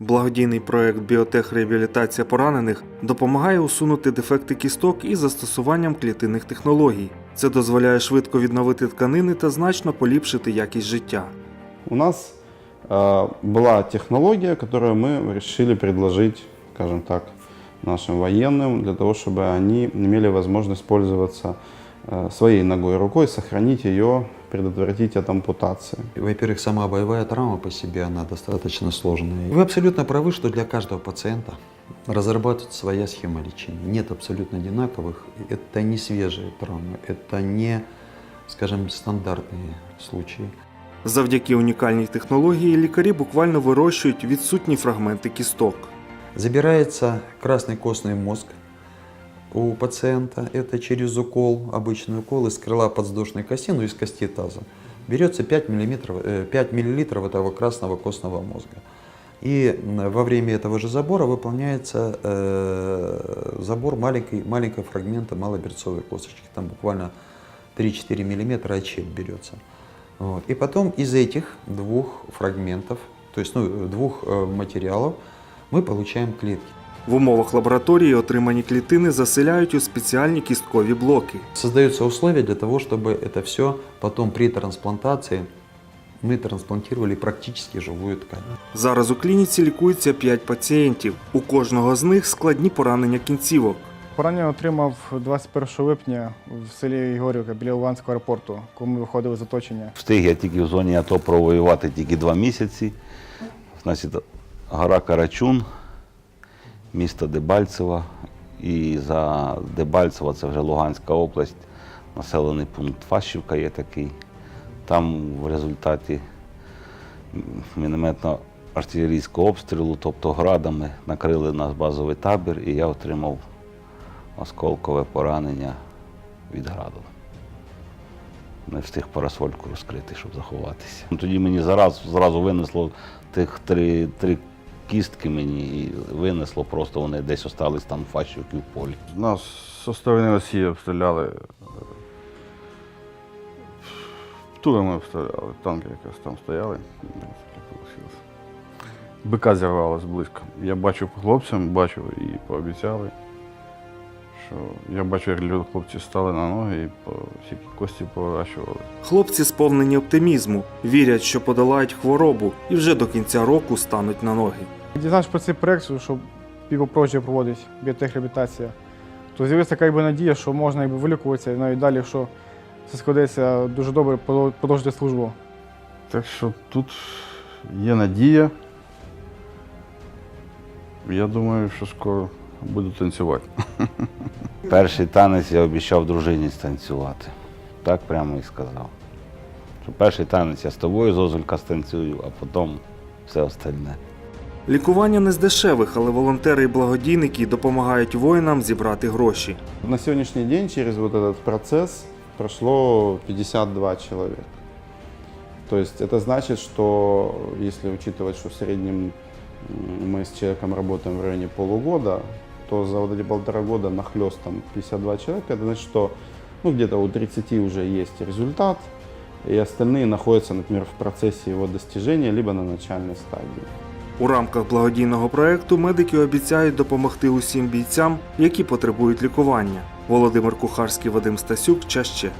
Благодійний проект Біотехреабілітація поранених допомагає усунути дефекти кісток із застосуванням клітинних технологій. Це дозволяє швидко відновити тканини та значно поліпшити якість життя. У нас э, была технология, которую мы решили предложить, скажем так, нашим военным, для того, чтобы они имели возможность пользоваться э, своей ногой и рукой, сохранить ее, предотвратить от ампутации. Во-первых, сама боевая травма по себе, она достаточно сложная. Вы абсолютно правы, что для каждого пациента разрабатывается своя схема лечения. Нет абсолютно одинаковых. Это не свежие травмы, это не, скажем, стандартные случаи. Завдяки унікальній технології лікарі буквально вирощують відсутні фрагменти кісток. Забирается красный костный мозг у пациента. Это через укол, обычный укол из крыла подвздошной кости, ну из кости таза. Берется 5 мм, 5 мл этого красного костного мозга. И во время этого же забора выполняется э, забор маленькой, маленького фрагмента малоберцовой косточки. Там буквально 3-4 мм отщеп берется. Вот. И потом из этих двух фрагментов, то есть ну, двух э, материалов, мы получаем клетки. В умовах лабораторії отримані клітини заселяють у спеціальні кісткові блоки. Создаются условия для того, чтобы это все потом при трансплантации мы трансплантировали практически живую ткань. Зараз у клініці лікується 5 пацієнтів. У кожного з них складні поранення кінцівок. Поранення отримав 21 липня в селі Ігорівка біля Луганського аеропорту, коли ми виходили з оточення. Встиг я тільки в зоні АТО провоювати тільки два місяці. Значить, гора Карачун, місто Дебальцево. І за Дебальцево це вже Луганська область, населений пункт Фащівка є такий. Там в результаті мінометно-артилерійського обстрілу, тобто градами, накрили наш базовий табір, і я отримав осколкове поранення від граду не встиг парасольку розкрити, щоб заховатися. Тоді мені зараз зразу винесло тих три, три кістки мені і винесло, просто вони десь остались там в фащівки в полі. Нас со стороны Росії обстріляли. Турами обстріляли, танки якраз там стояли. БК зірвалось близько. Я бачив хлопцям, бачив і пообіцяли, що я бачу, як люди хлопці стали на ноги і по всякі кості поворачували. Хлопці сповнені оптимізму, вірять, що подолають хворобу і вже до кінця року стануть на ноги. Дізнавшись про цей проект, що півопроджі проводить біотехреабілітація, то з'явилася така якби, надія, що можна якби, вилікуватися і навіть далі, якщо все складеться дуже добре, продов- продовжити службу. Так що тут є надія. Я думаю, що скоро буду танцювати. Перший танець я обіцяв дружині станцювати. Так прямо і сказав. Що перший танець я з тобою, Зозулька, станцюю, а потім все остальне. Лікування не з дешевих, але волонтери і благодійники допомагають воїнам зібрати гроші. На сегодняшний день через вот этот процесс прошло 52 человека. То есть это значит, что если учитывать, что в среднем м, мы с человеком работаем в районе полугода, то за вот эти полтора года нахлестом 52 человека, это значит, что ну, где-то у 30 уже есть результат, и остальные находятся, например, в процессе его достижения, либо на начальной стадии. У рамках благодійного проекту медики обіцяють допомогти усім бійцям, які потребують лікування. Володимир Кухарський, Вадим Стасюк, Чаще.